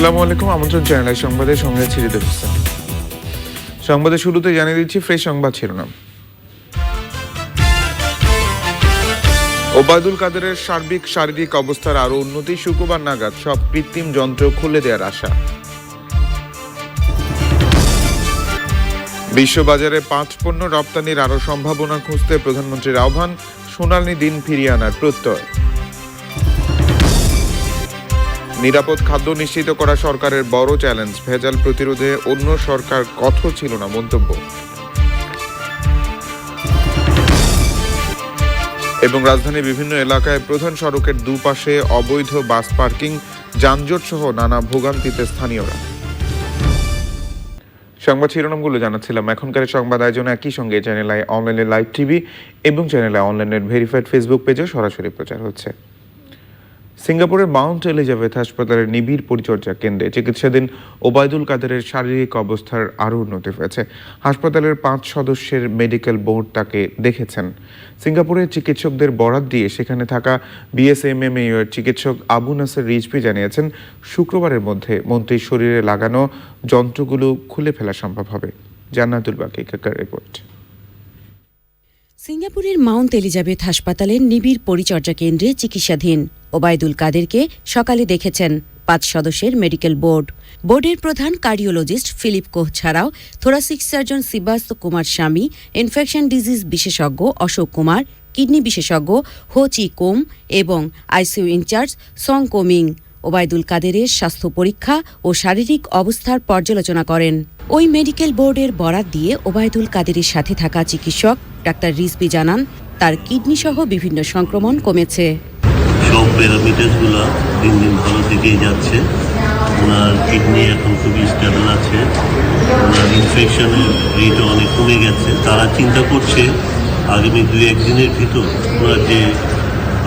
আসসালামু আলাইকুম, আমন্ত্রণ সঙ্গে সংবাদের শুরুতে জানিয়ে দিচ্ছি ফ্রেশ সংবাদ শিরোনাম। ওবায়দুল কাদেরের সার্বিক, শারীরিক অবস্থার আরও উন্নতি, শুক্রবার নাগাদ সব কৃত্রিম যন্ত্র খুলে দেওয়ার আশা। বিশ্ববাজারে পাঁচ পণ্য রপ্তানির আরও সম্ভাবনা খুঁজতে প্রধানমন্ত্রীর আহ্বান সোনালী দিন ফিরিয়ে আনার প্রত্যয়। নিরাপদ খাদ্য নিশ্চিত করা সরকারের বড় চ্যালেঞ্জ। ভেজাল প্রতিরোধে অন্য সরকার কঠোর ছিল না মন্তব্য। এবং রাজধানীর বিভিন্ন এলাকায় প্রধান সড়কের দুপাশে অবৈধ বাস পার্কিং, যানজট সহ নানা ভোগান্তিতে স্থানীয়রা। সংবাদ শিরোনামগুলো জানাচ্ছিলাম। এখনকার সংবাদ আয়োজনে একই সঙ্গে চ্যানেল আই অনলাইনে লাইভ টিভি এবং চ্যানেল আই অনলাইনের ভেরিফাইড ফেসবুক পেজে সরাসরি প্রচার হচ্ছে। সিঙ্গাপুরের মাউন্ট এলিজাবেথ হাসপাতালের নিবিড় পরিচর্যা কেন্দ্রে চিকিৎসাধীন ওবায়দুল কাদেরের শারীরিক অবস্থার আরও উন্নতি হয়েছে। হাসপাতালের পাঁচ সদস্যের মেডিকেল বোর্ড তাকে দেখেছেন। সিঙ্গাপুরের চিকিৎসকদের বরাত দিয়ে সেখানে থাকা বিএসএমএমএ এর চিকিৎসক আবু নাসের রিজভি জানিয়েছেন, শুক্রবারের মধ্যে মন্ত্রীর শরীরে লাগানো যন্ত্রগুলো খুলে ফেলা সম্ভব হবে। জান্নাতুল বাকি কাকার রিপোর্ট। সিঙ্গাপুরের মাউন্ট এলিজাবেথ হাসপাতালের নিবিড় পরিচর্যা কেন্দ্রে চিকিৎসাধীন ওবায়দুল কাদেরকে সকালে দেখেছেন পাঁচ সদস্যের মেডিকেল বোর্ড। বোর্ডের প্রধান কার্ডিওলজিস্ট ফিলিপ কোহ ছাড়াও থোরাসিক সার্জন সিবাস্ত কুমার স্বামী, ইনফেকশন ডিজিজ বিশেষজ্ঞ অশোক কুমার, কিডনি বিশেষজ্ঞ হো চি কোম এবং আইসিইউ ইনচার্জ সং কোমিং ওবায়দুল কাদেরের স্বাস্থ্য পরীক্ষা ও শারীরিক অবস্থার পর্যালোচনা করেন। ওই মেডিকেল বোর্ডের বরাত দিয়ে ওবায়দুল কাদেরের সাথে থাকা চিকিৎসক ডাক্তার রিজবি জানান, তার কিডনি সহ বিভিন্ন সংক্রমণ কমেছে। সব প্যারামিটার্সগুলো দিন দিন ভালো থেকেই যাচ্ছে। ওনার কিডনি এখন খুবই স্টেবল আছে। ওনার ইনফেকশনের রেটও অনেক কমে গেছে। তারা চিন্তা করছে, আগামী দুই একদিনের ভিতর ওনার যে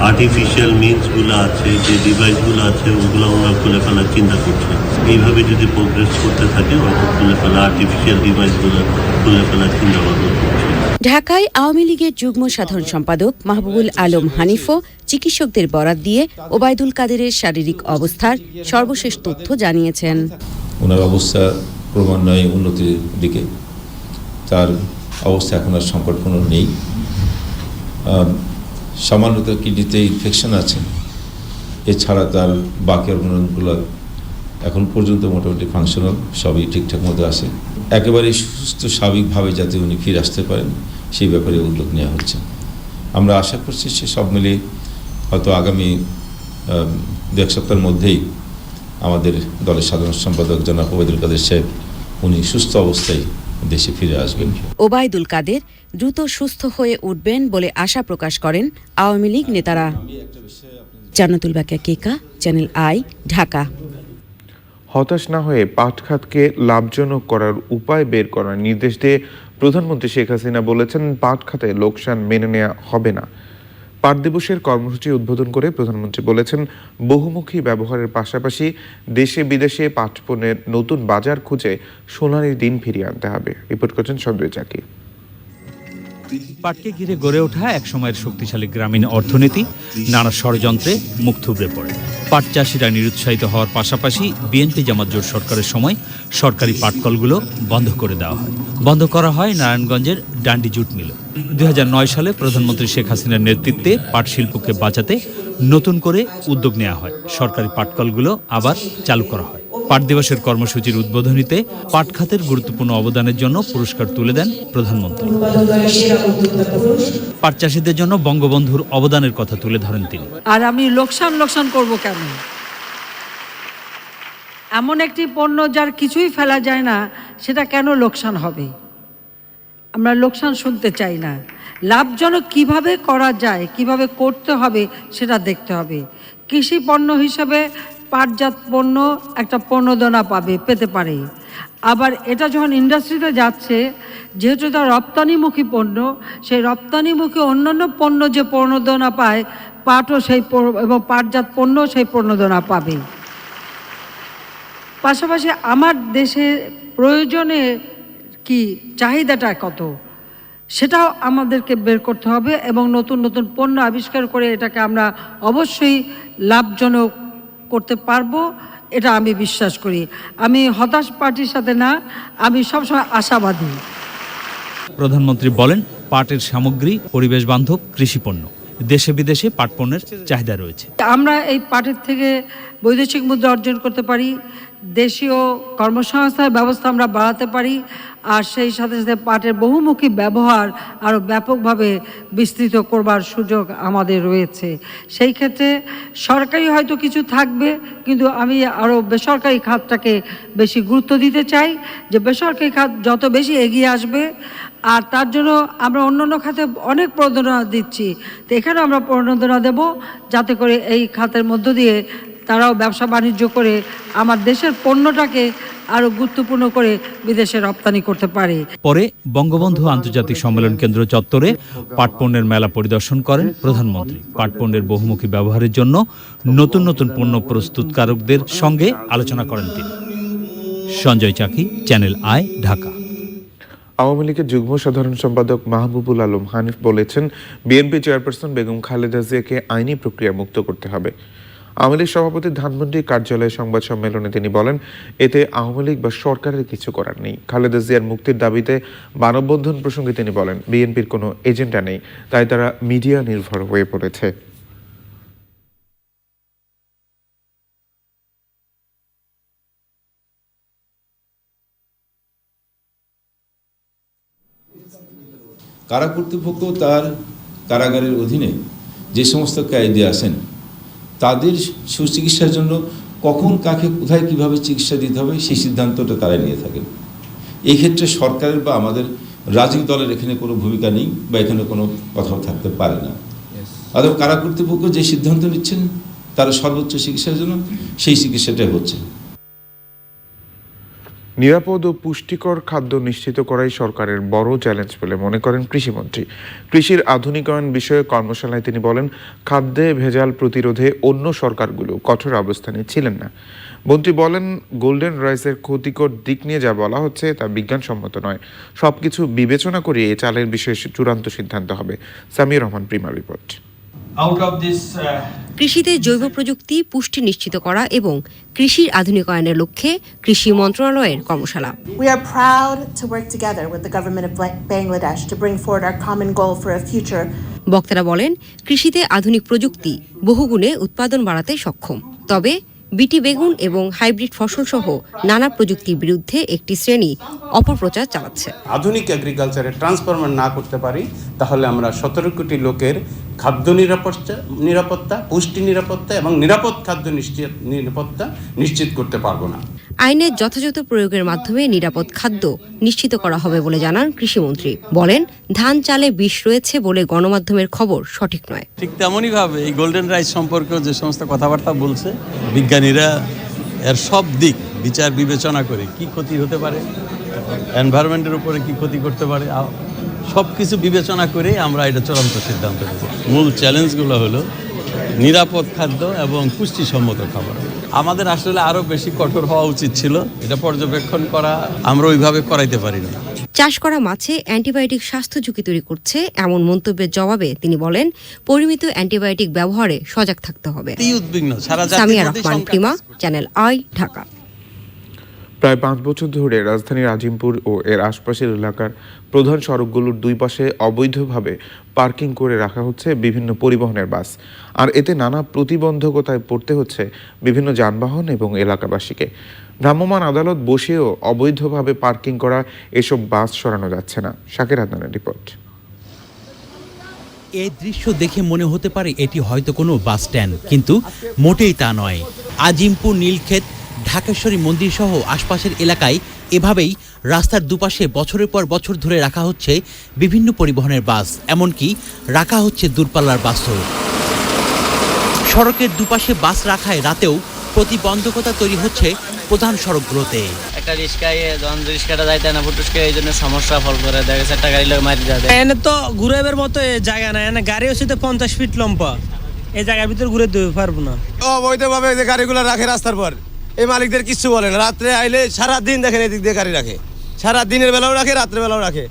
আর্টিফিশিয়াল মিনসগুলো আছে যে ডিভাইসগুলো আছে ওগুলো ওনারা খুলে ফেলার চিন্তা করছে। এইভাবে যদি প্রোগ্রেস করতে থাকে হয়তো খুলে ফেলা আর্টিফিশিয়াল ডিভাইসগুলো খুলে ফেলার চিন্তা ভাবনা করছে। ঢাকায় আওয়ামী লীগের যুগ্ম সাধারণ সম্পাদক মাহবুবুল আলম হানিফও চিকিৎসকদের বরাত দিয়ে ওবায়দুল কাদেরের শারীরিক অবস্থার সর্বশেষ তথ্য জানিয়েছেন। ওনার অবস্থা ক্রমান্বয়ে উন্নতির দিকে। তার অবস্থা এখন আর সংকটপূর্ণ নেই। সামান্য তার কিডনিতে ইনফেকশন আছে। এছাড়া তার বাকি অর্গানগুলো এখন পর্যন্ত মোটামুটি ফাংশনাল সবই ঠিকঠাক মতো আছে। একেবারে সুস্থ, স্বাভাবিকভাবে যাতে উনি ফিরে আসতে পারেন, সেই ব্যাপারে উদ্যোগ নেওয়া হচ্ছে। আমরা আশা করছি সে সব মিলিয়ে হয়তো আগামী দু এক সপ্তাহের মধ্যেই আমাদের দলের সাধারণ সম্পাদক জনাব ওবেদুল কাদের সাহেব, উনি সুস্থ অবস্থায় দেশে ফিরে আসবেন। ওবায়দুল কাদের দ্রুত সুস্থ হয়ে উঠবেন বলে আশা প্রকাশ করেন আওয়ামী লীগ নেতারা। Jannatul Bakia Keka Channel I Dhaka. হতাশ না হয়ে পাট খাতকে লাভজনক করার উপায় বের করার নির্দেশ দিয়ে প্রধানমন্ত্রী শেখ হাসিনা বলেছেন পাট খাতে লোকসান মেনে নেওয়া হবে না। পাট দিবসের কর্মসূচি উদ্বোধন করে প্রধানমন্ত্রী বলেছেন, বহুমুখী ব্যবহারের পাশাপাশি দেশে বিদেশে পাট পণ্যের নতুন বাজার খুঁজে সোনালি দিন ফিরিয়ে আনতে হবে। রিপোর্ট করছেন সঞ্জয় চাকি। পাটকে ঘিরে গড়ে ওঠা এক সময়ের শক্তিশালী গ্রামীণ অর্থনীতি, নানা ষড়যন্ত্রে মুখ থুবড়ে পড়ে। পাট চাষিরা নিরুৎসাহিত হওয়ার পাশাপাশি বিএনপি জামাত জোট সরকারের সময় সরকারি পাটকলগুলো বন্ধ করে দেওয়া হয়। বন্ধ করা হয় নারায়ণগঞ্জের ডান্ডি জুট মিল। দুই হাজার নয় সালে প্রধানমন্ত্রী শেখ হাসিনার নেতৃত্বে পাট শিল্পকে বাঁচাতে নতুন করে উদ্যোগ নেওয়া হয়। সরকারি পাটকলগুলো আবার চালু করা হয়। পাট দিবসের কর্মসূচির উদ্বোধনীতে পাট খাতের গুরুত্বপূর্ণ অবদানের জন্য পুরস্কার তুলে দেন প্রধানমন্ত্রী। পাট চাষিদের জন্য বঙ্গবন্ধুর অবদানের কথা তুলে ধরেন তিনি। আর আমি লোকসান লোকসান করব কেন? এমন একটি পণ্য যার কিছুই ফেলা যায় না, সেটা কেন লোকসান হবে? আমরা লোকসান শুনতে চাই না। লাভজনক কীভাবে করা যায়, কীভাবে করতে হবে, সেটা দেখতে হবে। কৃষি পণ্য হিসেবে পাটজাত পণ্য একটা পণ্যদনা পাবে, পেতে পারে। আবার এটা যখন ইন্ডাস্ট্রিতে যাচ্ছে, যেহেতু এটা রপ্তানিমুখী পণ্য, সেই রপ্তানিমুখী অন্যান্য পণ্য যে পণ্যদনা পায়, পাটও সেই এবং পাটজাত পণ্য সেই পণ্যদনা পাবে। পাশাপাশি আমার দেশে প্রয়োজনে কি চাহিদাটা কত? সেটাও আমাদেরকে বের করতে হবে এবং নতুন নতুন পণ্য আবিষ্কার করে এটাকে আমরা অবশ্যই লাভজনক করতে পারব এটা আমি বিশ্বাস করি। আমি হতাশ পার্টির সাথে না আমি সবসময় আশাবাদী। প্রধানমন্ত্রী বলেন পাটের সামগ্রী পরিবেশ বান্ধব কৃষিপণ্য দেশে বিদেশে পাট পণ্যের চাহিদা রয়েছে। আমরা এই পাটের থেকে বৈদেশিক মুদ্রা অর্জন করতে পারি দেশীয় কর্মসংস্থানের ব্যবস্থা আমরা বাড়াতে পারি, আর সেই সাথে সাথে পাটের বহুমুখী ব্যবহার আরও ব্যাপকভাবে বিস্তৃত করবার সুযোগ আমাদের রয়েছে। সেই ক্ষেত্রে সরকারি হয়তো কিছু থাকবে, কিন্তু আমি আরও বেসরকারি খাতটাকে বেশি গুরুত্ব দিতে চাই, যে বেসরকারি খাত যত বেশি এগিয়ে আসবে, আর তার জন্য আমরা অন্য অন্য খাতে অনেক প্রণোদনা দিচ্ছি, তো এখানে আমরা প্রণোদনা দেব, যাতে করে এই খাতের মধ্য দিয়ে তারাও ব্যবসা বাণিজ্য করে আমার দেশের পণ্যটাকে আরও গুরুত্বপূর্ণ করে বিদেশে রপ্তানি করতে পারে। পরে বঙ্গবন্ধু আন্তর্জাতিক সম্মেলন কেন্দ্র চত্বরে পাট পণ্যের মেলা পরিদর্শন করেন প্রধানমন্ত্রী। পাট পণ্যের বহুমুখী ব্যবহারের জন্য নতুন নতুন পণ্য প্রস্তুতকারকদের সঙ্গে আলোচনা করেন তিনি। Sanjay Chaki Channel I Dhaka. Awami লীগের যুগ্ম সাধারণ সম্পাদক মাহবুবুল আলম হানিফ বলেছেন বিএনপি চেয়ারপারসন বেগম খালেদা জিয়াকে আইনি প্রক্রিয়া মুক্ত করতে হবে। আওয়ামী লীগ সভাপতি ধানমন্ডি কার্যালয়ে সংবাদ সম্মেলনে তিনি বলেন, এতে আওয়ামী লীগ বা সরকারের কিছু করার নেই। খালেদা জিয়ার মুক্তির দাবিতে মানববন্ধন প্রসঙ্গে তিনি বলেন, বিএনপির কোনো এজেন্ডা নেই, তাই তারা মিডিয়া নির্ভর হয়ে পড়েছে। কারা কর্তৃপক্ষ তার কারাগারের অধীনে যে সমস্ত কয়েদি আছেন তাদের সুচিকিৎসার জন্য কখন কাকে কোথায় কীভাবে চিকিৎসা দিতে হবে সেই সিদ্ধান্তটা তারা নিয়ে থাকেন। এই ক্ষেত্রে সরকারের বা আমাদের রাজনৈতিক দলের এখানে কোনো ভূমিকা নেই বা এখানে কোনো কথাও থাকতে পারে না। অথবা কারা কর্তৃপক্ষ যে সিদ্ধান্ত নিচ্ছেন তারা সর্বোচ্চ চিকিৎসার জন্য সেই চিকিৎসাটাই হচ্ছে। নিরাপদ ও পুষ্টিকর খাদ্য নিশ্চিত করাই সরকারের বড় চ্যালেঞ্জ বলে মনে করেন কৃষিমন্ত্রী। কৃষির আধুনিকায়ন বিষয়ে কর্মশালায় তিনি বলেন, খাদ্যে ভেজাল প্রতিরোধে অন্য সরকারগুলো কঠোর অবস্থানে ছিলেন না। মন্ত্রী বলেন, গোল্ডেন রাইসের ক্ষতিকর দিক নিয়ে যা বলা হচ্ছে তা বিজ্ঞানসম্মত নয়। সবকিছু বিবেচনা করে চালের বিষয়ে চূড়ান্ত সিদ্ধান্ত হবে। সামির রহমান প্রিমার রিপোর্ট। Uh, কৃষিতে জৈব প্রযুক্তি পুষ্টি নিশ্চিত করা এবং কৃষির আধুনিকায়নের লক্ষ্যে কৃষি মন্ত্রণালয়ের কর্মশালা We are proud to work together with the government of Bangladesh to bring forward our common goal for a future বক্তারা বলেন কৃষিতে আধুনিক প্রযুক্তি বহুগুণে উৎপাদন বাড়াতে সক্ষম তবে বিটি বেগুন এবং হাইব্রিড ফসল সহ নানা প্রযুক্তির বিরুদ্ধে একটি শ্রেণি অপপ্রচার চালাচ্ছে। আধুনিক এগ্রিকালচারে ট্রান্সফরমার না করতে পারি, তাহলে আমরা সতেরো কোটি লোকের খাদ্য নিরাপত্তা নিরাপত্তা, পুষ্টি নিরাপত্তা এবং নিরাপদ খাদ্য নিশ্চিত, নিরাপত্তা নিশ্চিত করতে পারব না। আইনের যথাযথ প্রয়োগের মাধ্যমে নিরাপদ খাদ্য নিশ্চিত করা হবে বলে জানান কৃষিমন্ত্রী। বলেন, ধান চালে বিষ রয়েছে বলে গণমাধ্যমের খবর সঠিক নয়। ঠিক তেমনই ভাবে এই গোল্ডেন রাইস সম্পর্কেও যে সমস্ত কথাবার্তা বলছে, বিজ্ঞানীরা এর সব দিক বিচার বিবেচনা করে কি ক্ষতি হতে পারে এনভায়রনমেন্টের উপরে কি ক্ষতি করতে পারে সব কিছু বিবেচনা করে আমরা এটা চূড়ান্ত সিদ্ধান্ত নেব। মূল চ্যালেঞ্জগুলো হলো নিরাপদ খাদ্য এবং পুষ্টিসম্মত খাবার। আমাদের আসলে আরও বেশি কঠোর হওয়া উচিত ছিল। এটা পর্যবেক্ষণ করা আমরা ওইভাবে করাইতে পারি না। চাষ করা মাছে অ্যান্টিবায়োটিক স্বাস্থ্য ঝুঁকি তৈরি করছে এমন মন্তব্যের জবাবে তিনি বলেন পরিমিত অ্যান্টিবায়োটিক ব্যবহারে সজাগ থাকতে হবে। উদ্বিগ্ন সারা সামিয়া রহমান প্রিমা চ্যানেল আই ঢাকা। প্রায় পাঁচ বছর ধরে রাজধানীর আজিমপুর ও এর আশপাশের এলাকার প্রধান সড়কগুলোর দুই পাশে অবৈধভাবে পার্কিং করে রাখা হচ্ছে বিভিন্ন পরিবহনের বাস। আর এতে নানা প্রতিবন্ধকতায় পড়তে হচ্ছে বিভিন্ন যানবাহন এবং এলাকাবাসীকে। ভ্রাম্যমাণ আদালত বসেও অবৈধভাবে পার্কিং করা এসব বাস সরানো যাচ্ছে না। শাকের আদনানের রিপোর্ট। এই দৃশ্য দেখে মনে হতে পারে এটি হয়তো কোনো বাস স্ট্যান্ড, কিন্তু মোটেই তা নয়। আজিমপুর, নীলক্ষেত ঢাকেশ্বরী মন্দির সহ আশপাশের এলাকায় এভাবেই রাস্তার দুপাশে বছরের পর বছর ধরে রাখা হচ্ছে বিভিন্ন পরিবহনের বাস। এমনকি রাখা হচ্ছে দূরপাল্লার বাসও সড়কের দুপাশে বাস রাখায় রাতেও প্রতিবন্ধকতা তৈরি হচ্ছে প্রধান সড়কগুলোতে। একটা রিক্সায় যখন রিক্সাটা যাইতে না ফুটুসকে এই জন্য সমস্যা ফল করে। দেখা গেছে একটা গাড়ি লোক মারি যাবে। এনে তো ঘুরাইবার মতো জায়গা নাই। এনে গাড়ি হচ্ছে তো পঞ্চাশ ফিট লম্বা। এই জায়গার ভিতর ঘুরে দিতে পারব না। অবৈধভাবে যে গাড়িগুলো রাখে রাস্তার পর। এই মালিকদের কিছু বলে না। রাত্রে আইলে সারাদিন দেখেন এদিক দিয়ে গাড়ি রাখে। সারা দিনের বেলাও রাখে রাত্রে বেলাও রাখে।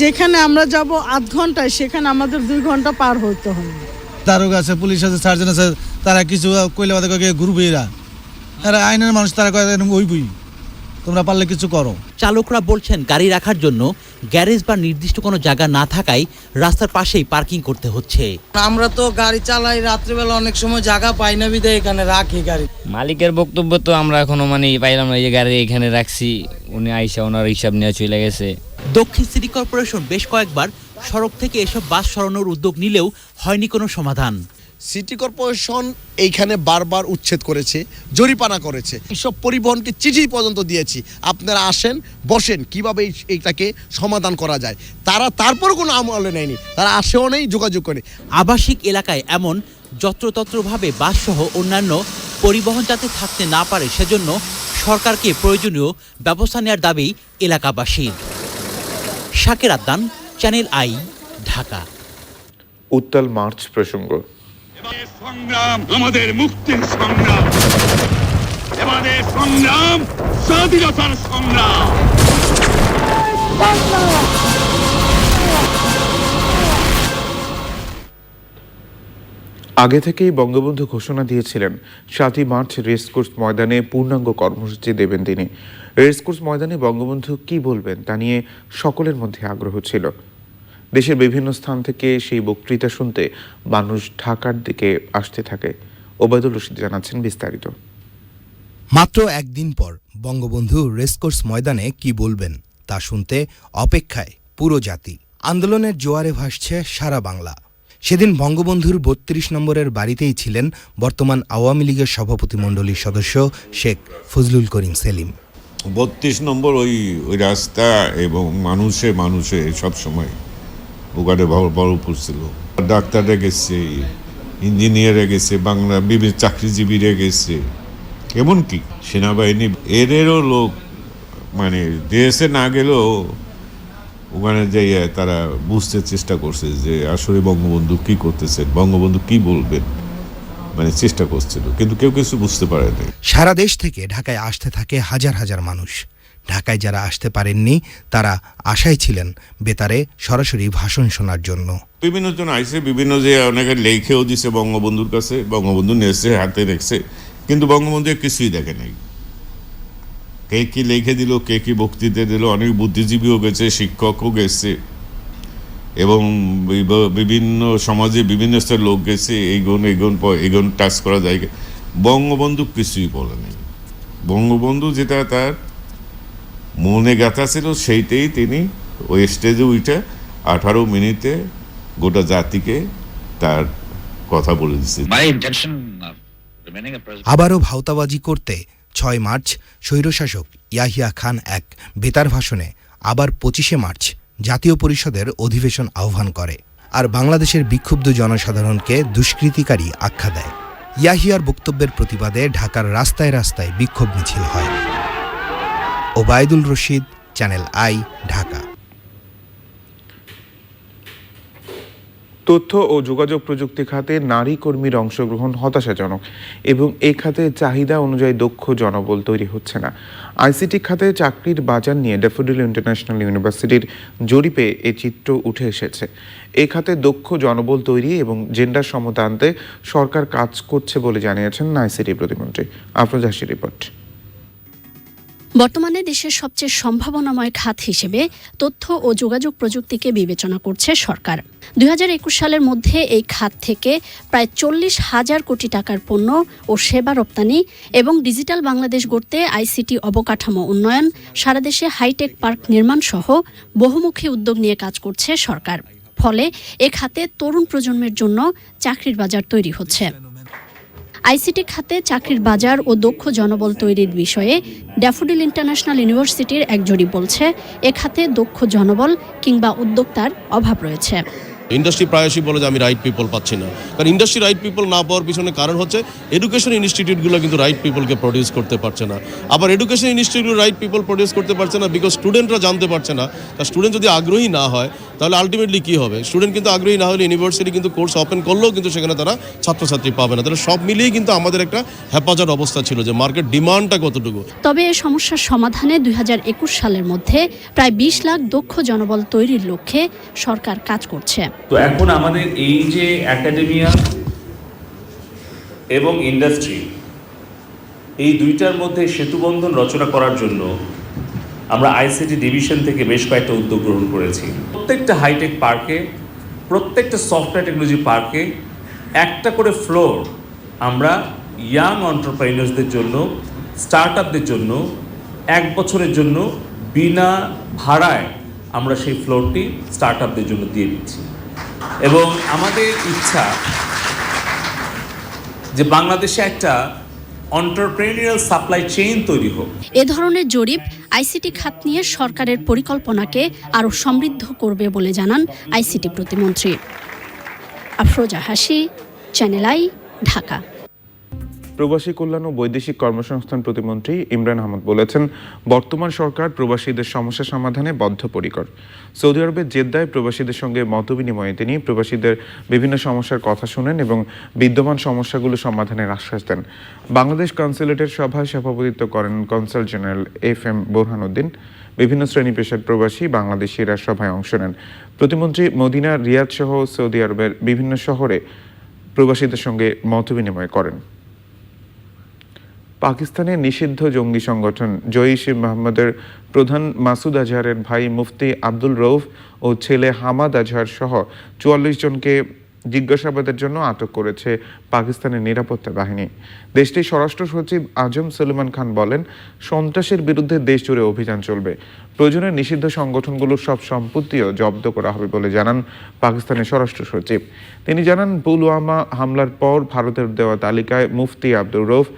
যেখানে আমরা যাব আধ ঘন্টায় সেখানে আমাদের দুই ঘণ্টা পার হইতে হবে। দারোগা আছে পুলিশ আছে সার্জন আছে তারা কিছু কইলে বাদে ঘুরবে এরা এরা আইনের মানুষ তারা কয় ওই ওইবই তোমরা পারলে কিছু করো। চালকরা বলছেন গাড়ি রাখার জন্য গ্যারেজ বা নির্দিষ্ট কোনো জায়গা না থাকায় রাস্তার পাশেই পার্কিং করতে হচ্ছে। আমরা তো গাড়ি চালাই রাত্রিবেলা অনেক সময় জায়গা পাই না বিদে এখানে রাখি গাড়ি। মালিকের বক্তব্য তো আমরা এখনও মানে পাইলাম না এই যে গাড়ি এখানে রাখছি উনি আইসা ওনার হিসাব নিয়ে চলে গেছে। দক্ষিণ সিটি কর্পোরেশন বেশ কয়েকবার সড়ক থেকে এসব বাস সরানোর উদ্যোগ নিলেও হয়নি কোনো সমাধান। সিটি কর্পোরেশন এইখানে বারবার উচ্ছেদ করেছে জরিপানা করেছে। এইসব পরিবহনকে চিঠি পর্যন্ত দিয়েছি। আপনারা আসেন বসেন কীভাবে এই- এইটাকে সমাধান করা যায়। তারা তারপর কোনো আমলে নেয়নি। তারা আসেও নেই যোগাযোগ করে আবাসিক এলাকায় এমন যত্রতত্রভাবে বাসসহ অন্যান্য পরিবহন যাতে থাকতে না পারে সেজন্য সরকারকে প্রয়োজনীয় ব্যবস্থা নেওয়ার দাবি এলাকাবাসীর। শাকের আদান চ্যানেল আই ঢাকা। উত্তাল মার্চ প্রসঙ্গ। আগে থেকেই বঙ্গবন্ধু ঘোষণা দিয়েছিলেন, সাতই মার্চ রেসকোর্স ময়দানে পূর্ণাঙ্গ কর্মসূচি দেবেন তিনি। রেসকোর্স ময়দানে বঙ্গবন্ধু কি বলবেন তা নিয়ে সকলের মধ্যে আগ্রহ ছিল। দেশের বিভিন্ন স্থান থেকে সেই বক্তৃতা শুনতে মানুষ ঢাকার দিকে আসতে থাকে। ওবায়দুল রশিদ জানাচ্ছেন বিস্তারিত। মাত্র একদিন পর বঙ্গবন্ধু রেসকোর্স ময়দানে কি বলবেন তা শুনতে অপেক্ষায় পুরো জাতি। আন্দোলনের জোয়ারে ভাসছে সারা বাংলা। সেদিন বঙ্গবন্ধুর বত্রিশ নম্বরের বাড়িতেই ছিলেন বর্তমান আওয়ামী লীগের সভাপতিমণ্ডলীর সদস্য শেখ ফজলুল করিম সেলিম। বত্রিশ নম্বর ওই ওই রাস্তা এবং মানুষে মানুষে সব সময় ওখানে বড় বড় ছিল ডাক্তাররা গেছে, ইঞ্জিনিয়াররা গেছে, বাংলা বিভিন্ন চাকরিজীবীরা গেছে। এমনকি সেনাবাহিনী, এদেরও লোক মানে দেশে না গেলেও ওখানে যাইয়া তারা বুঝতে চেষ্টা করছে যে আসলে বঙ্গবন্ধু কি করতেছেন বঙ্গবন্ধু কি বলবেন মানে চেষ্টা করছিল। কিন্তু কেউ কিছু বুঝতে পারে নাই। সারা দেশ থেকে ঢাকায় আসতে থাকে হাজার হাজার মানুষ। ঢাকায় যারা আসতে পারেননি, তারা আশায় ছিলেন বেতারে সরাসরি ভাষণ শোনার জন্য। বিভিন্ন জন আইসে বিভিন্ন যে অনেকে লেখেও দিছে বঙ্গবন্ধুর কাছে, বঙ্গবন্ধু নেছে, হাতে রেখছে, কিন্তু বঙ্গবন্ধু কিছুই দেখে নাই। কে কি লিখে দিল, কে কি বক্তৃতা দিল, অনেক বুদ্ধিজীবীও গেছে, শিক্ষকও গেছে, এবং বিভিন্ন সমাজে বিভিন্ন স্তরের লোক গেছে এইগুন এইগুন এইগুন টাচ করা যায়। বঙ্গবন্ধু কিছুই বলে নেই। বঙ্গবন্ধু যেটা তার মনে গাথা ছিল সেইটাই তিনি ওই স্টেজে উঠে আঠারো মিনিটে গোটা জাতিকে তার কথা বলে দিচ্ছে আবারও ভাওতাবাজি করতে ছয় মার্চ স্বৈরশাসক ইয়াহিয়া খান এক বেতার ভাষণে আবার পঁচিশে মার্চ জাতীয় পরিষদের অধিবেশন আহ্বান করে আর বাংলাদেশের বিক্ষুব্ধ জনসাধারণকে দুষ্কৃতিকারী আখ্যা দেয়। ইয়াহিয়ার বক্তব্যের প্রতিবাদে ঢাকার রাস্তায় রাস্তায় বিক্ষোভ মিছিল হয়। ওবায়দুল রশিদ চ্যানেল আই ঢাকা তথ্য ও যোগাযোগ প্রযুক্তি খাতে নারী কর্মীর অংশগ্রহণ হতাশাজনক এবং এই খাতে চাহিদা অনুযায়ী দক্ষ জনবল তৈরি হচ্ছে না। আইসিটি খাতে চাকরির বাজার নিয়ে ড্যাফোডিল ইন্টারন্যাশনাল ইউনিভার্সিটির জরিপে এ চিত্র উঠে এসেছে। এই খাতে দক্ষ জনবল তৈরি এবং জেন্ডার সমতা আনতে সরকার কাজ করছে বলে জানিয়েছেন আইসিটি প্রতিমন্ত্রী। আফরোজ রিপোর্ট। বর্তমানে দেশের সবচেয়ে সম্ভাবনাময় খাত হিসেবে তথ্য ও যোগাযোগ প্রযুক্তিকে বিবেচনা করছে সরকার। দুই হাজার একুশ সালের মধ্যে এই খাত থেকে প্রায় চল্লিশ হাজার কোটি টাকার পণ্য ও সেবা রপ্তানি এবং ডিজিটাল বাংলাদেশ গড়তে আইসিটি অবকাঠামো উন্নয়ন, সারা দেশে হাইটেক পার্ক নির্মাণ সহ বহুমুখী উদ্যোগ নিয়ে কাজ করছে সরকার। ফলে এ খাতে তরুণ প্রজন্মের জন্য চাকরির বাজার তৈরি হচ্ছে। আইসিটি খাতে চাকরির বাজার ও দক্ষ জনবল তৈরির বিষয়ে ড্যাফোডিল ইন্টারন্যাশনাল ইউনিভার্সিটির এক জরিপ বলছে, এ খাতে দক্ষ জনবল কিংবা উদ্যোক্তার অভাব রয়েছে। ইন্ডাস্ট্রি প্রায়শই বলে যে আমি রাইট পিপল পাচ্ছি না। কারণ ইন্ডাস্ট্রি রাইট পিপল না পাওয়ার পিছনে কারণ হচ্ছে এডুকেশন ইনস্টিটিউটগুলো কিন্তু রাইট পিপলকে প্রডিউস করতে পারছে না। আবার education institute right people produce করতে পারছে না বিকজ স্টুডেন্টরা জানতে পারছে না। তা স্টুডেন্ট যদি আগ্রহী না হয়, তাহলে আলটিমেটলি কী হবে? স্টুডেন্ট কিন্তু আগ্রহী না হলে ইউনিভার্সিটি কিন্তু কোর্স ওপেন করলেও কিন্তু সেখানে তারা ছাত্রছাত্রী পাবে না। তাহলে সব মিলিয়েই কিন্তু আমাদের একটা হেফাজত অবস্থা ছিল যে মার্কেট ডিমান্ডটা কতটুকু। তবে এ সমস্যার সমাধানে দুই হাজার একুশ সালের মধ্যে প্রায় বিশ লাখ দক্ষ জনবল তৈরির লক্ষ্যে সরকার কাজ করছে। তো এখন আমাদের এই যে একাডেমিয়া এবং ইন্ডাস্ট্রি এই দুইটার মধ্যে সেতুবন্ধন রচনা করার জন্য আমরা আইসিটি ডিভিশন থেকে বেশ কয়েকটা উদ্যোগ গ্রহণ করেছি। প্রত্যেকটা হাইটেক পার্কে প্রত্যেকটা সফটওয়্যার টেকনোলজি পার্কে একটা করে ফ্লোর আমরা ইয়াং অন্টারপ্রাইনার্সদের জন্য স্টার্ট আপদের জন্য, এক বছরের জন্য বিনা ভাড়ায় আমরা সেই ফ্লোরটি স্টার্ট আপদের জন্য দিয়ে দিচ্ছি। এবং আমাদের ইচ্ছা যে বাংলাদেশে একটা অন্টারপ্রেনিয়াল সাপ্লাই চেইন তৈরি হোক। এ ধরনের জরিপ আইসিটি খাত নিয়ে সরকারের পরিকল্পনাকে আরও সমৃদ্ধ করবে বলে জানান আইসিটি প্রতিমন্ত্রী। আফরোজা হাসি চ্যানেল আই, ঢাকা। প্রবাসী কল্যাণ ও বৈদেশিক কর্মসংস্থান প্রতিমন্ত্রী ইমরান আহমদ বলেছেন, বর্তমান সরকার প্রবাসীদের সমস্যা সমাধানে বদ্ধপরিকর। সৌদি আরবের জেদ্দায় প্রবাসীদের সঙ্গে মতবিনিময়ে তিনি প্রবাসীদের বিভিন্ন সমস্যার কথা শুনেন এবং বিদ্যমান সমস্যাগুলো সমাধানের আশ্বাস দেন। বাংলাদেশ কনসুলেটের সভায় সভাপতিত্ব করেন consul general F M Borhanuddin. বিভিন্ন শ্রেণি পেশার প্রবাসী বাংলাদেশিরা সভায় অংশ নেন। প্রতিমন্ত্রী মদিনা, রিয়াদ সহ সৌদি আরবের বিভিন্ন শহরে প্রবাসীদের সঙ্গে মতবিনিময় করেন। পাকিস্তানের নিষিদ্ধ জঙ্গি সংগঠন জইশ ই মোহাম্মদের প্রধান মাসুদ আজহারের ভাই মুফতি আব্দুল রৌফ ও ছেলে হামাদ আজহার সহ চুয়াল্লিশ জনকে জিজ্ঞাসাবাদের জন্য আটক করেছে পাকিস্তানের নিরাপত্তা বাহিনী। দেশটির স্বরাষ্ট্র সচিব আজম সলিমান খান বলেন, সন্ত্রাসের বিরুদ্ধে দেশ জুড়ে অভিযান চলবে। প্রয়োজনে নিষিদ্ধ সংগঠনগুলোর সব সম্পত্তিও জব্দ করা হবে বলে জানান পাকিস্তানের স্বরাষ্ট্র সচিব। তিনি জানান, পুলওয়ামা হামলার পর ভারতের দেওয়া তালিকায় মুফতি আব্দুল রৌফ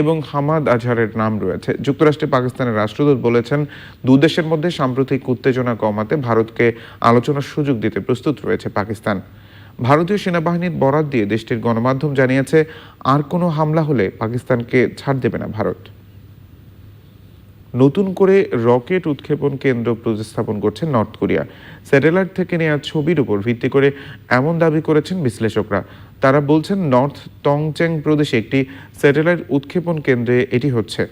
এবং হামাদ আজহারের নাম রয়েছে। যুক্তরাষ্ট্রে পাকিস্তানের রাষ্ট্রদূত বলেছেন, দু দেশের মধ্যে সাম্প্রতিক উত্তেজনা কমাতে ভারতকে আলোচনার সুযোগ দিতে প্রস্তুত রয়েছে পাকিস্তান। ভারতীয় সেনাবাহিনীর বরাত দিয়ে দেশটির গণমাধ্যম জানিয়েছে, আর কোনো হামলা হলে পাকিস্তানকে ছাড় দেবে না ভারত। নতুন করে রকেট উৎক্ষেপণ কেন্দ্র প্রতিস্থাপন করছে নর্থ কোরিয়া। স্যাটেলাইট থেকে নেওয়া ছবির উপর ভিত্তি করে এমন দাবি করেছেন বিশ্লেষকরা। তারা বলছেন নর্থ টংচ্যাং প্রদেশে একটি স্যাটেলাইট উৎক্ষেপণ কেন্দ্রে এটি হচ্ছে।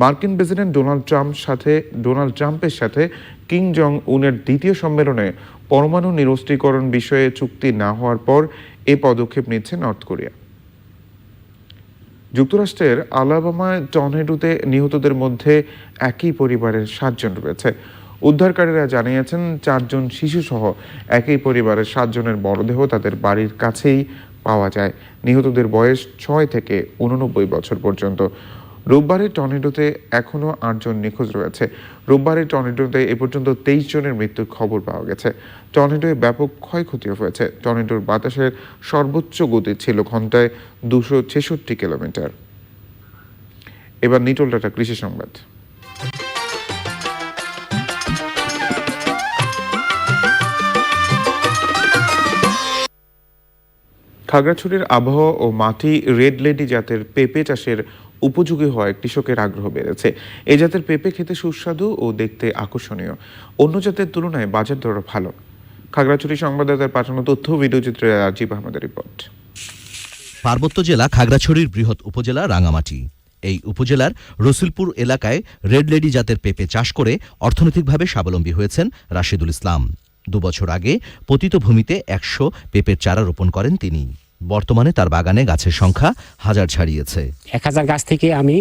মার্কিন প্রেসিডেন্ট ডোনাল্ড ট্রাম্প সাথে, ডোনাল্ড ট্রাম্পের সাথে কিং জং উনের দ্বিতীয় সম্মেলনে পরমাণু নিরস্ত্রীকরণ বিষয়ে চুক্তি না হওয়ার পর এ পদক্ষেপ নিচ্ছে নর্থ কোরিয়া। যুক্তরাষ্ট্রের আলাবামায় টর্নেডোতে নিহতদের মধ্যে একই পরিবারের সাতজন রয়েছে। উদ্ধারকারীরা জানিয়েছেন, চারজন শিশুসহ একই পরিবারের সাতজনের মরদেহ তাদের বাড়ির কাছেই পাওয়া যায়। নিহতদের বয়স ছয় থেকে উননব্বই বছর পর্যন্ত। রোববারের টর্নেডোতে এখনও আটজন নিখোঁজ রয়েছে। রোববারের টর্নেডোতে এ পর্যন্ত তেইশ জনের মৃত্যুর খবর পাওয়া গেছে। টর্নেডোয় ব্যাপক ক্ষয়ক্ষতিও হয়েছে। টর্নেডোর বাতাসের সর্বোচ্চ গতি ছিল ঘন্টায় দুশো ছেষট্টি কিলোমিটার। এবার নিটল ডাটা কৃষি সংবাদ। খাগড়াছড়ির আবহাওয়া ও মাটি রেড লেডি জাতের পেঁপে চাষের উপযোগী হওয়ায় কৃষকের আগ্রহ বেড়েছে। এই জাতের পেঁপে খেতে সুস্বাদু ও দেখতে আকর্ষণীয়। অন্য জাতের তুলনায় বাজার দর ভালো। খাগড়াছড়ি সংবাদদাতার পাঠানো তথ্য ভিডিওচিত্রে রাজীব আহমেদের রিপোর্ট। পার্বত্য জেলা খাগড়াছড়ির বৃহৎ উপজেলা রাঙামাটি। এই উপজেলার রসুলপুর এলাকায় রেড লেডি জাতের পেঁপে চাষ করে অর্থনৈতিকভাবে স্বাবলম্বী হয়েছেন রাশেদুল ইসলাম। দুবছর আগে পতিত ভূমিতে একশো পেঁপের চারা রোপণ করেন তিনি। বর্তমানে তার বাগানে গাছের সংখ্যা হাজার ছাড়িয়েছে। এক হাজার গাছ থেকে আমি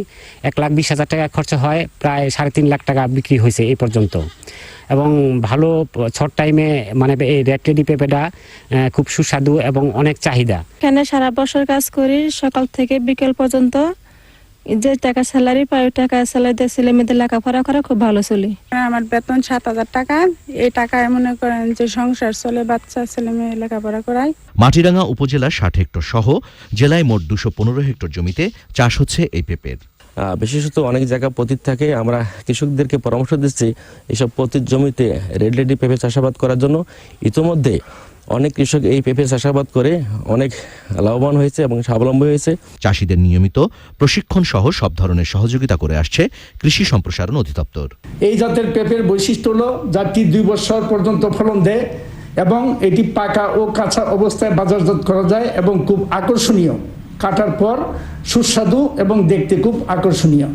এক লাখ বিশ হাজার টাকা খরচ হয় প্রায় সাড়ে তিন লাখ টাকা বিক্রি হয়েছে এই পর্যন্ত। এবং ভালো ছট টাইমে মানে এই রেড টেডি পেঁপেটা খুব সুস্বাদু এবং অনেক চাহিদা। কেন সারা বছর কাজ করি সকাল থেকে বিকেল পর্যন্ত যে টাকা স্যালারি পাই টাকা স্যালারি দিয়ে ছেলে মেয়েদের লেখাপড়া করা খুব ভালো চলি। আমার বেতন সাত হাজার টাকা। এই টাকায় মনে করেন যে সংসার চলে বাচ্চা ছেলে মেয়ে লেখাপড়া করায়। মাটিরাঙ্গা উপজেলার ষাট হেক্টর সহ জেলায় মোট দুশো পনেরো হেক্টর জমিতে চাষ হচ্ছে এই পেঁপের। বিশেষত অনেক জায়গা পতিত থাকে। আমরা কৃষকদেরকে পরামর্শ দিচ্ছি এইসব পতিত জমিতে রেড লেডি পেঁপে চাষাবাদ করার জন্য। ইতোমধ্যে অনেক কৃষক এই পেঁপে চাষাবাদ করে অনেক লাভবান হয়েছে এবং স্বাবলম্বী হয়েছে। চাষিদের নিয়মিত প্রশিক্ষণ সহ সব ধরনের সহযোগিতা করে আসছে কৃষি সম্প্রসারণ অধিদপ্তর। এই জাতের পেঁপের বৈশিষ্ট্য হলো জাতটি দুই বছর পর্যন্ত ফলন দেয় এবং এটি পাকা ও কাঁচা অবস্থায় বাজারজাত করা যায় এবং খুব আকর্ষণীয়। কাটার পর সুস্বাদু এবং দেখতে খুব আকর্ষণীয়।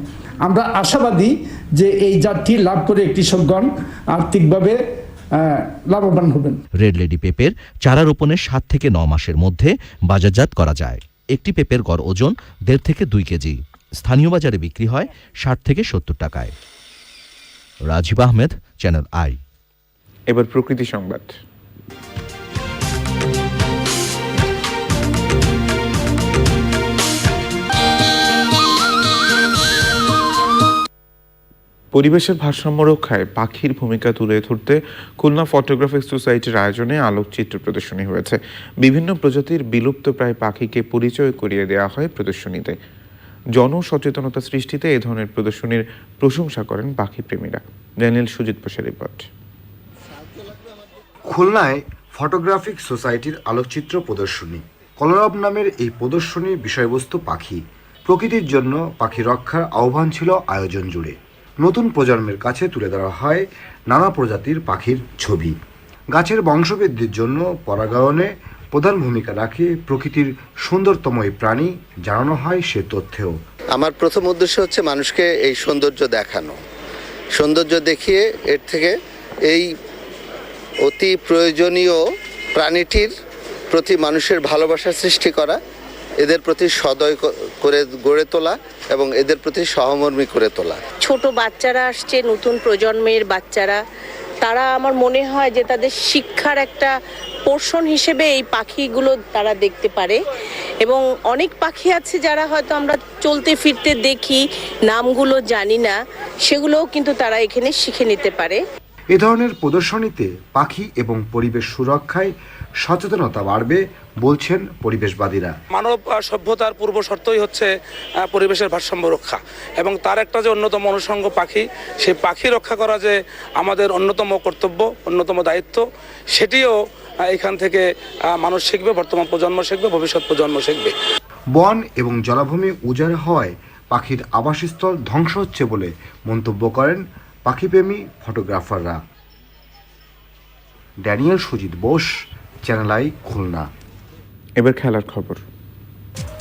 আমরা আশাবাদী যে এই জাতটি লাভ করে কৃষকগণ আর্থিকভাবে লাভবান হবেন। রেড লেডি পেপের চারা রোপণের সাত থেকে ন মাসের মধ্যে বাজারজাত করা যায়। একটি পেপের গড় ওজন দেড় থেকে দুই কেজি। স্থানীয় বাজারে বিক্রি হয় ষাট থেকে সত্তর টাকায়। রাজীব আহমেদ চ্যানেল আই এবার প্রকৃতি সংবাদ। পরিবেশের ভারসাম্য রক্ষায় পাখির ভূমিকা তুলে ধরতে খুলনা ফটোগ্রাফিক সোসাইটির আয়োজনে আলোকচিত্র প্রদর্শনী হয়েছে। বিভিন্ন প্রজাতির বিলুপ্ত প্রায় পাখিকে পরিচয় করিয়ে দেওয়া হয় প্রদর্শনীতে। জনসচেতনতা সৃষ্টিতে এ ধরনের প্রদর্শনীর প্রশংসা করেন পাখি প্রেমীরা ড্যানিয়েল সুজিত পোষের রিপোর্ট। খুলনায় ফটোগ্রাফিক সোসাইটির আলোকচিত্র প্রদর্শনী। কলরব নামের এই প্রদর্শনীর বিষয়বস্তু পাখি। প্রকৃতির জন্য পাখি রক্ষার আহ্বান ছিল আয়োজন জুড়ে। নতুন প্রজন্মের কাছে তুলে ধরা হয় নানা প্রজাতির পাখির ছবি। গাছের বংশবৃদ্ধির জন্য পরাগায়নে প্রধান ভূমিকা রাখে প্রকৃতির সুন্দরতম এই প্রাণী, জানানো হয় সে তথ্যেও। আমার প্রথম উদ্দেশ্য হচ্ছে মানুষকে এই সৌন্দর্য দেখানো। সৌন্দর্য দেখিয়ে এর থেকে এই অতি প্রয়োজনীয় প্রাণীটির প্রতি মানুষের ভালোবাসা সৃষ্টি করা এদের প্রতি সদয় করে গড়ে তোলা এবং এদের প্রতি সহমর্মী করে তোলা। ছোট বাচ্চারা আসছে নতুন প্রজন্মের বাচ্চারা। তারা আমার মনে হয় যে তাদের শিক্ষার একটা পোর্শন হিসেবে এই পাখিগুলো তারা দেখতে পারে। এবং অনেক পাখি আছে যারা হয়তো আমরা চলতে ফিরতে দেখি নামগুলো জানি না সেগুলোও কিন্তু তারা এখানে শিখে নিতে পারে। এ ধরনের প্রদর্শনীতে পাখি এবং পরিবেশ সুরক্ষায় সচেতনতা বাড়বে বলছেন পরিবেশবাদীরা। মানব সভ্যতার পূর্ব শর্তই হচ্ছে পরিবেশের ভারসাম্য রক্ষা। এবং তার একটা যে অন্যতম অনুষঙ্গ পাখি সেই পাখি রক্ষা করা যে আমাদের অন্যতম কর্তব্য অন্যতম দায়িত্ব সেটিও এখান থেকে মানুষ শিখবে বর্তমান প্রজন্ম শিখবে ভবিষ্যৎ প্রজন্ম শিখবে। বন এবং জলাভূমি উজাড় হওয়ায় পাখির আবাসস্থল ধ্বংস হচ্ছে বলে মন্তব্য করেন পাখিপ্রেমী ফটোগ্রাফাররা। Daniel Sujit Bose Channel I Khulna. এবার খেলার খবর।